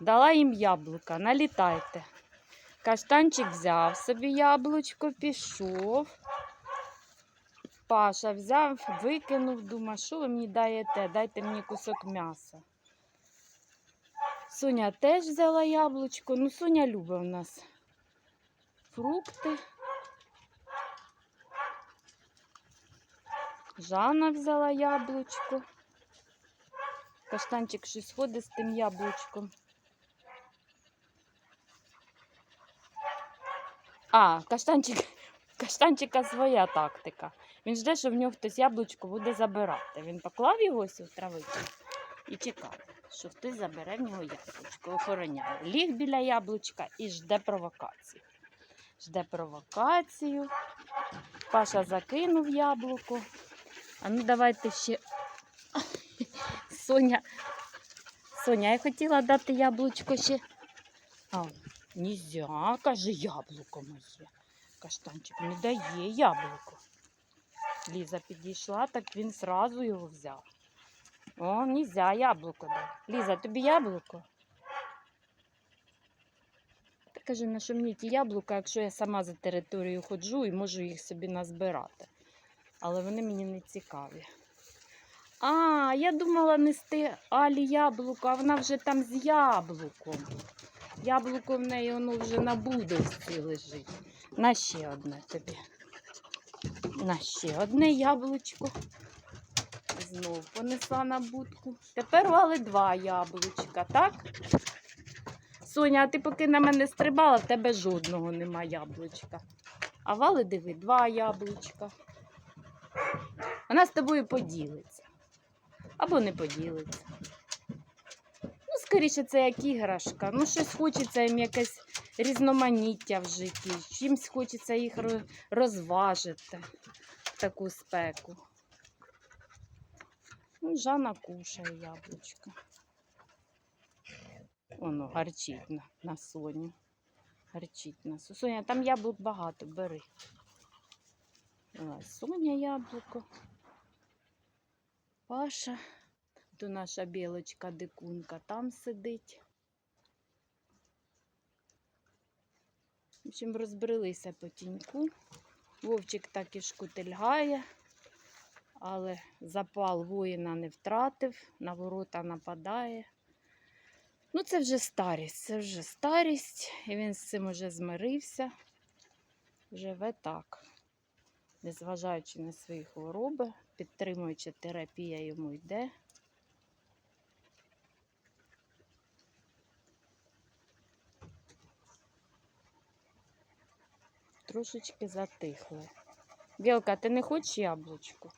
Дала їм яблука, налітайте. Каштанчик взяв собі яблучко, пішов. Паша взяв, викинув, думав, що ви мені даєте? Дайте мені кусок м'яса. Соня теж взяла яблучко. Ну, Соня любить у нас фрукти. Жанна взяла яблучко. Каштанчик щось ходить з тим яблучком. А, каштанчик, каштанчика своя тактика. Він жде, що в нього хтось яблучко буде забирати. Він поклав його ось у травичку і чекав, що хтось забере в нього яблучко, охороняє. Ліг біля яблучка і жде провокації. Жде провокацію. Паша закинув яблуко. А ну давайте ще. Соня. Соня, я хотіла дати яблучко ще. А, нельзя, каже, яблуко моє. Каштанчик не дає яблуко. Ліза підійшла, так він сразу його взяв. О, нельзя, яблуко дай. Ліза, тобі яблуко? Та каже, на що мені ті яблука, якщо я сама за територією ходжу і можу їх собі назбирати. Але вони мені не цікаві. А, я думала нести Алі яблуко, а вона вже там з яблуком. Яблуко в неї воно вже на будовці лежить. На ще одне тобі. На ще одне яблучко. Знов понесла на будку. Тепер у Али два яблучка, так? Соня, а ти поки на мене стрибала, в тебе жодного нема яблучка. А вали диви, два яблучка. Вона з тобою поділиться. Або не поділиться. Скоріше, це як іграшка. Ну, щось хочеться їм якесь різноманіття в житті. Чимсь хочеться їх розважити в таку спеку. Ну, Жанна кушає яблучко. Воно гарчить на, на Соню. Гарчить на Соня, там яблук багато, бери. Соня яблуко. Паша. То наша білочка дикунка там сидить. В общем, розбрелися по тіньку. Вовчик так і шкутильгає, але запал воїна не втратив, на ворота нападає. Ну, це вже старість, це вже старість, і він з цим уже змирився. Живе так, незважаючи на свої хвороби, підтримуючи терапія йому йде. Трошечки затихли. Білка, ти не хочеш яблучко?